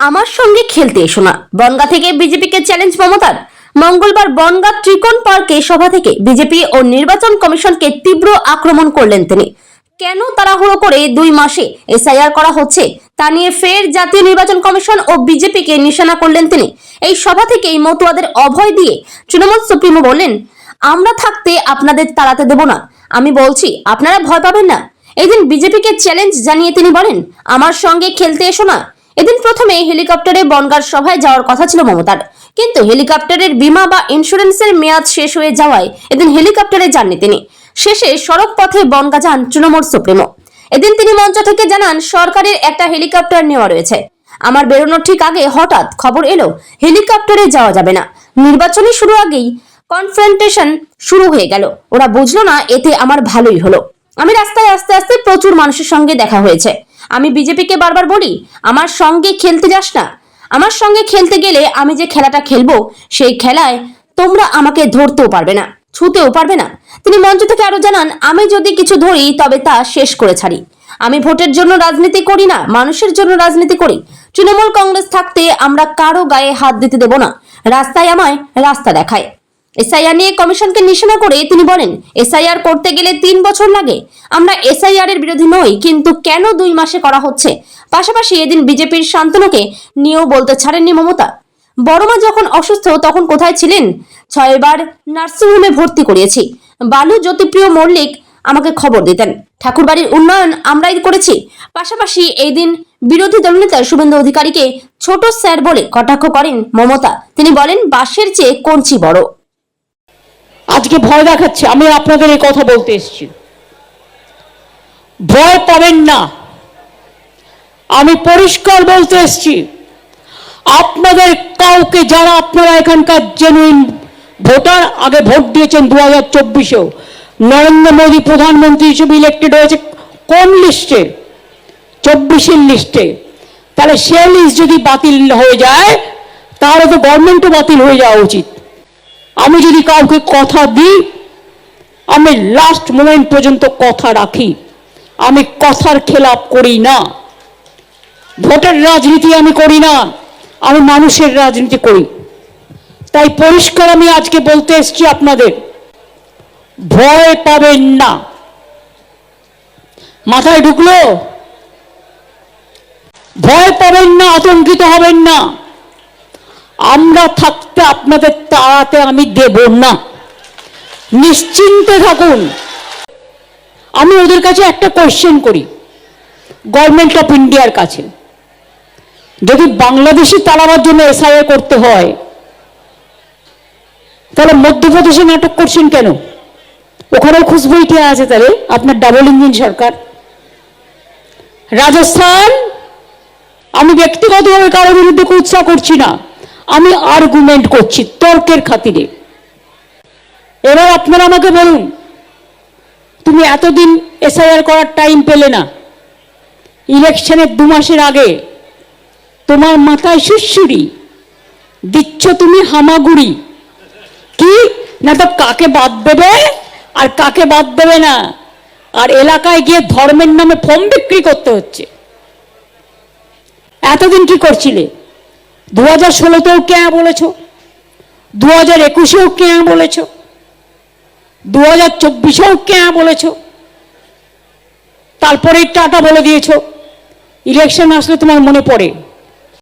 আমার সঙ্গে খেলতে এসো না। বনগা থেকে বিজেপিকে চ্যালেঞ্জ মমতার? মঙ্গলবার বনগা ত্রিকোণ পার্কে সভা থেকে বিজেপি ও নির্বাচন কমিশনকে তীব্র আক্রমণ করলেন তিনি। কেন তাড়াহুড়ো করে দুই মাসে এসআইআর করা হচ্ছে, তা নিয়ে ফের জাতীয় নির্বাচন কমিশন ও বিজেপিকে নিশানা করলেন তিনি। এই সভা থেকেই মতুয়াদের অভয় দিয়ে তৃণমূল সুপ্রিমো বললেন, আমরা থাকতে আপনাদের তাড়াতে দেব না। আমি বলছি, আপনারা ভয় পাবেন না। এদিন বিজেপিকে চ্যালেঞ্জ জানিয়ে তিনি বলেন, আমার সঙ্গে খেলতে এসো না। এদিন প্রথমে হেলিকপ্টারে বনগার সভায় যাওয়ার কথা ছিল মমতার। কিন্তু হেলিকপ্টারের বীমা বা ইন্স্যুরেন্সের মেয়াদ শেষ হয়ে যাওয়ায় এদিন হেলিকপ্টারে যাননি তিনি। শেষে সড়ক পথে বনগা যান তৃণমূল সুপ্রিমো। এদিন তিনি মঞ্চ থেকে জানান, সরকারের একটা হেলিকপ্টার নেওয়া রয়েছে। আমার বেরোনোর ঠিক আগে হঠাৎ খবর এলো, হেলিকপ্টারে যাওয়া যাবে না। নির্বাচনী শুরু আগেই কনফ্রন্টেশন শুরু হয়ে গেল। ওরা বুঝলো না, এতে আমার ভালোই হলো। আমি রাস্তায় আস্তে আস্তে প্রচুর মানুষের সঙ্গে দেখা হয়েছে। আমি বিজেপিকে বারবার বলি, আমার সঙ্গে খেলতে যাস না। আমার সঙ্গে খেলতে গেলে আমি যে খেলাটা খেলব, সেই খেলায় তোমরা আমাকে ধরতেও পারবে না, ছুতেও পারবে না। তিনি মঞ্চ থেকে আরও জানান, আমি যদি কিছু ধরি, তবে তা শেষ করে ছাড়ি। আমি ভোটের জন্য রাজনীতি করি না, মানুষের জন্য রাজনীতি করি। তৃণমূল কংগ্রেস থাকতে আমরা কারও গায়ে হাত দিতে দেব না। রাস্তায় আমায় রাস্তা দেখায়। এসআইআর নিয়ে কমিশনকে নিশানা করে তিনি বলেন এসআইআর করতে গেলে তিন বছর লাগে। আমরা এসআইআর এর বিরোধী নই, কিন্তু কেন দুই মাসে করা হচ্ছে? পাশাপাশি এদিন বিজেপির শান্তনুকে নিয়েও বলতে ছাড়েননি মমতা। বড়মা যখন অসুস্থ, তখন কোথায় ছিলেন? ছয়বার নার্সিংহোমে ভর্তি করিয়েছি। বালু জ্যোতিপ্রিয় মল্লিক আমাকে খবর দিতেন। ঠাকুরবাড়ির উন্নয়ন আমরাই করেছি। পাশাপাশি এই দিন বিরোধী দলনেতা শুভেন্দু অধিকারীকে ছোট স্যার বলে কটাক্ষ করেন মমতা। তিনি বলেন বাসের চেয়ে কঞ্চি বড়। আজকে ভয় দেখাচ্ছে, আমি আপনাদের এই কথা বলতে এসেছি। ভয় পাবেন না। আমি পরিষ্কার বলতে এসেছি, আপনাদের কাউকে যারা আপনারা এখানকার জেনুইন ভোটার, আগে ভোট দিয়েছেন দু হাজার চব্বিশেও, নরেন্দ্র মোদী প্রধানমন্ত্রী হিসেবে ইলেক্টেড হয়েছে কোন লিস্টে চব্বিশের লিস্টে তাহলে সে লিস্ট যদি বাতিল হয়ে যায়, তাহলে তো গভর্নমেন্টও বাতিল হয়ে যাওয়া উচিত। আমি যদি কাউকে কথা দিই, আমি লাস্ট মোমেন্ট পর্যন্ত কথা রাখি। আমি কথার খেলাপ করি না। ভোটের রাজনীতি আমি করি না। আমি মানুষের রাজনীতি করি। তাই পরিষ্কার আমি আজকে বলতে এসেছি আপনাদের, ভয় পাবেন না। মাথায় ঢুকলো? ভয় পাবেন না, আতঙ্কিত হবেন না। আমরা থাকতে আপনাদের তাড়াতে আমি দেব না। নিশ্চিন্তে থাকুন। আমি ওদের কাছে একটা কোয়েশ্চেন করি গভর্নমেন্ট অফ ইন্ডিয়ার কাছে। যদি বাংলাদেশি তাড়াবার জন্য এসআইএ করতে হয়, তাহলে মধ্যপ্রদেশে নাটক করছেন কেন? ওখানেও খুশবু ইতিহাস আছে তাহলে, আপনার ডাবল ইঞ্জিন সরকার। রাজস্থান, আমি ব্যক্তিগতভাবে কারোর বিরুদ্ধে কুৎসা করছি না। আমি আর্গুমেন্ট করছি তর্কের খাতিরে। এবার আপনারা আমাকে বলুন, তুমি এতদিন এসআইআর করার টাইম পেলে না। ইলেকশনের দু মাসের আগে তোমার মাথায় সুশ্রুরি দিচ্ছ তুমি হামাগুড়ি। কি? না তো কাকে বাদ দেবে? আর কাকে বাদ দেবে না? আর এলাকায় গিয়ে ধর্মের নামে ফর্ম বিক্রি করতে হচ্ছে। এতদিন কি করছিলে? দু হাজার ষোলোতেও ক্যাঁ বলেছ? দু হাজার একুশেও ক্যাঁ বলেছ? দু হাজার চব্বিশেও ক্যাঁ বলেছ? তারপরে টাটা বলে দিয়েছ। ইলেকশন আসলে তোমার মনে পড়ে।